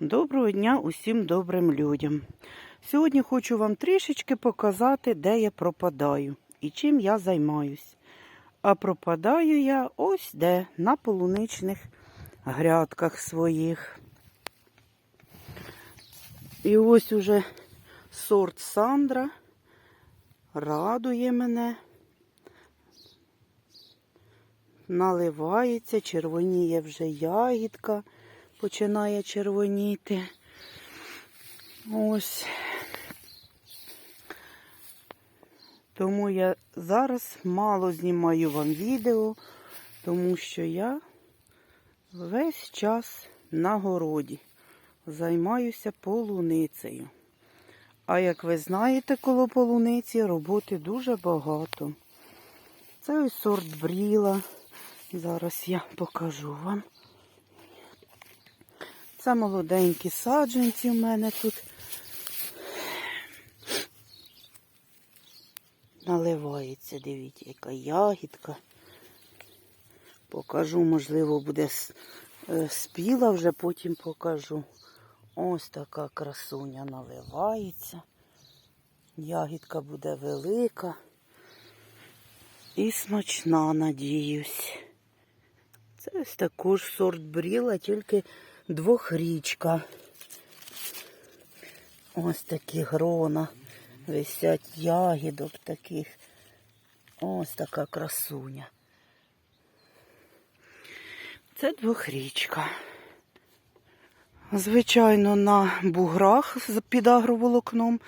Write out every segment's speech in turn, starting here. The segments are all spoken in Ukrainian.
Доброго дня усім добрим людям. Сьогодні хочу вам трішечки показати, де я пропадаю і чим я займаюсь. А пропадаю я ось де, на полуничних грядках своїх. І ось уже сорт Сандра радує мене. Наливається, червоніє вже ягідка починає червоніти. Ось. Тому я зараз мало знімаю вам відео, тому що я весь час на городі займаюся полуницею. А як ви знаєте, коло полуниці роботи дуже багато. Це ось сорт бріла. Зараз я покажу вам. Це молоденькі саджанці в мене тут. Наливається, дивіться, яка ягідка. Покажу, можливо, буде е, спіла, вже потім покажу. Ось така красуня наливається. Ягідка буде велика і смачна, надіюсь. Це ось також сорт бріла, тільки двохрічка. Ось такі грона. Висять ягідок таких. Ось така красуня. Це двохрічка. Звичайно, на буграх під агроволокном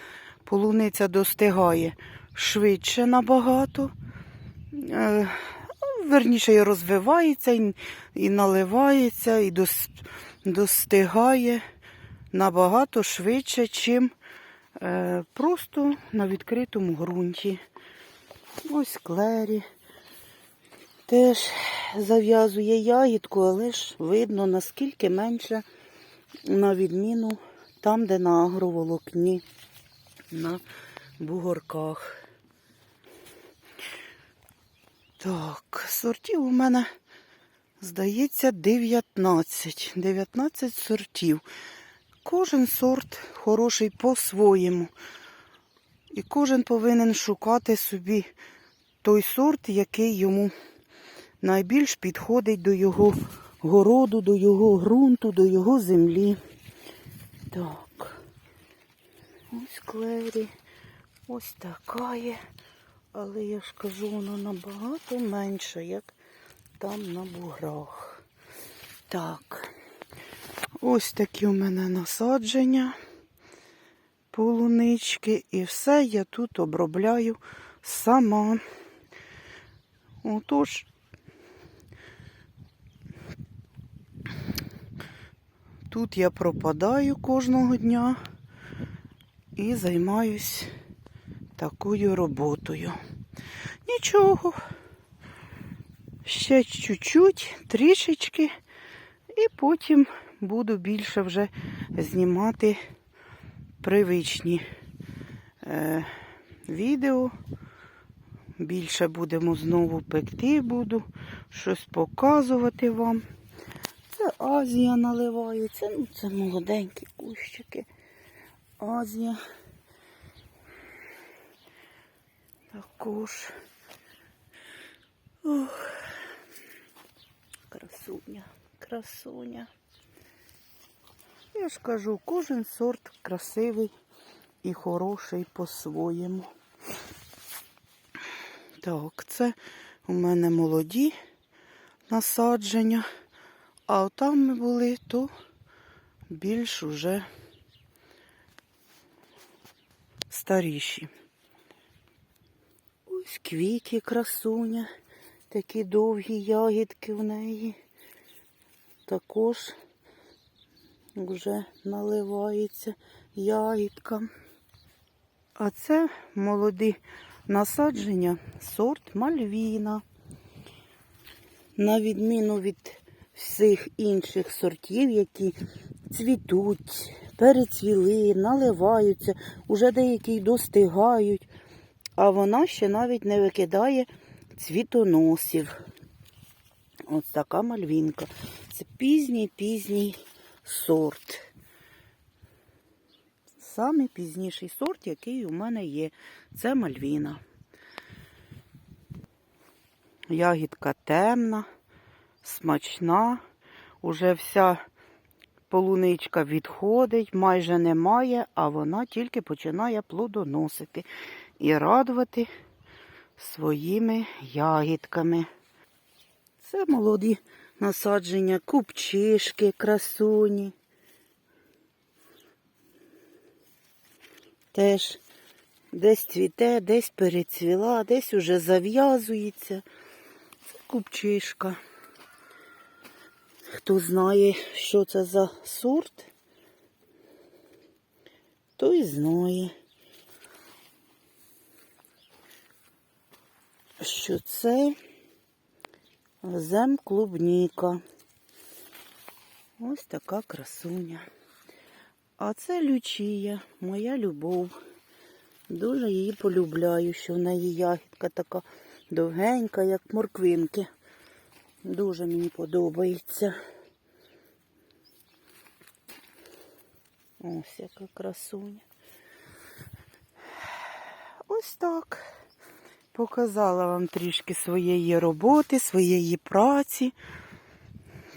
полуниця достигає швидше набагато. Верніше і розвивається, і, і наливається, і дос, достигає набагато швидше, чим е, просто на відкритому ґрунті. Ось клері. Теж зав'язує ягідку, але ж видно, наскільки менше, на відміну там, де на агроволокні, на бугорках. Так, сортів у мене, здається, 19. 19 сортів. Кожен сорт хороший по-своєму. І кожен повинен шукати собі той сорт, який йому найбільш підходить до його городу, до його ґрунту, до його землі. Так. Ось клеврі. Ось така є. Але я ж кажу, вона набагато менша, як там на буграх. Так. Ось такі у мене насадження, полунички, і все я тут обробляю сама. Отож, тут я пропадаю кожного дня і займаюсь такою роботою. Нічого. Ще чуть-чуть, трішечки, і потім буду більше вже знімати привичні е, відео. Більше будемо знову пекти, буду щось показувати вам. Це Азія наливається. Ну, це молоденькі кущики. Азія. Також. Ох. Красуня, красуня. Я ж кажу, кожен сорт красивий і хороший по-своєму. Так, це у мене молоді насадження, а там ми були, то більш уже старіші. Ось квіті красуня, такі довгі ягідки в неї. Також вже наливається ягідка. А це молоді насадження сорт Мальвіна. На відміну від всіх інших сортів, які цвітуть, перецвіли, наливаються, уже деякі достигають, а вона ще навіть не викидає цвітоносів. Ось така мальвінка. Це пізній пізній сорт. самий пізніший сорт, який у мене є. Це мальвіна. Ягідка темна, смачна. Уже вся полуничка відходить, майже немає, а вона тільки починає плодоносити і радувати своїми ягідками. Це молоді насадження, купчишки, красуні. Теж десь цвіте, десь перецвіла, десь уже зав'язується. Це купчишка. Хто знає, що це за сорт, той знає, що це земклубніка. Ось така красуня. А це лючія, моя любов. Дуже її полюбляю, що в неї ягідка така довгенька, як морквинки. Дуже мені подобається. Ось яка красуня. Ось так. Показала вам трішки своєї роботи, своєї праці.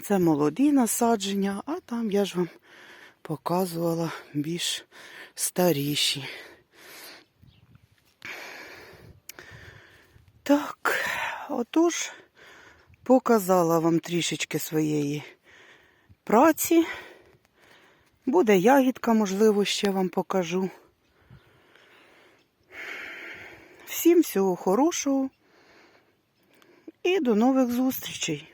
Це молоді насадження, а там я ж вам показувала більш старіші. Так, отож, показала вам трішечки своєї праці. Буде ягідка, можливо, ще вам покажу. Всім всього хорошого і до нових зустрічей!